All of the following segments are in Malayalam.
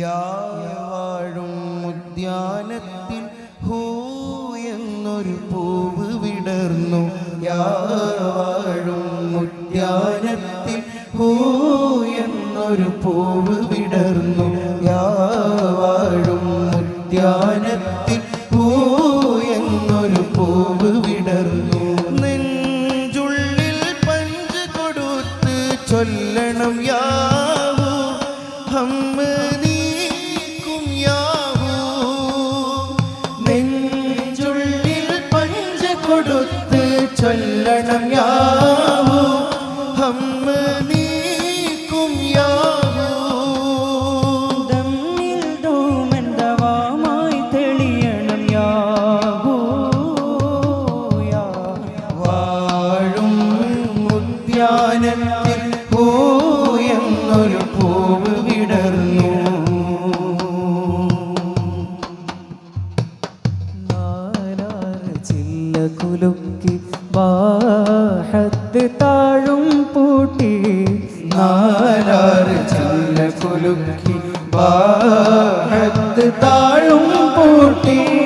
യാഴും ഉദ്യാനത്തിൽ ഹൂ എന്നൊരു പൂവ് വിടർന്നു. യാഴും ഉദ്യാനത്തിൽ ഹൂ എന്നൊരു പൂവ് വിടർന്നു. ഒരു പൂവ് വിടർന്നു. ചില്ല കുലുക്കി ബാഹത്ത് താഴും പൂട്ടി. നാലാറ് ചില്ല കുലുക്കി ബാഹത്ത് താഴും പൂട്ടി.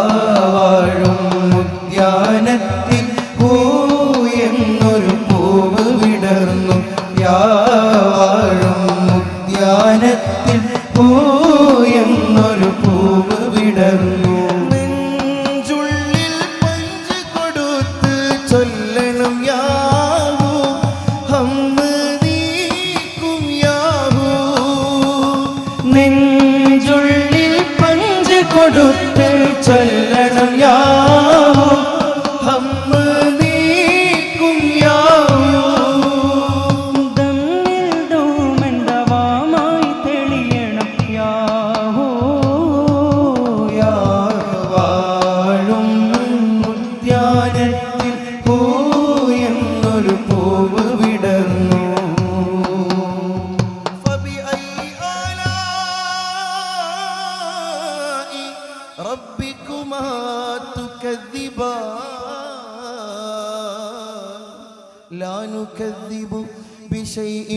വാഴും ഉദ്യാനത്തിൽ പൂയെന്നൊരു പൂവ് വിടർന്നു. നെഞ്ചുള്ളിൽ പഞ്ച് കൊടുത്ത് ചൊല്ലണം യാവൂ. ഹമ്മ് നീക്കും യാവൂ. നെഞ്ചുള്ളിൽ പഞ്ച് കൊടുത്ത് ചൊല്ല ഉറവ് വിടർന്നു ربكما تكذبان لا نكذب بشيء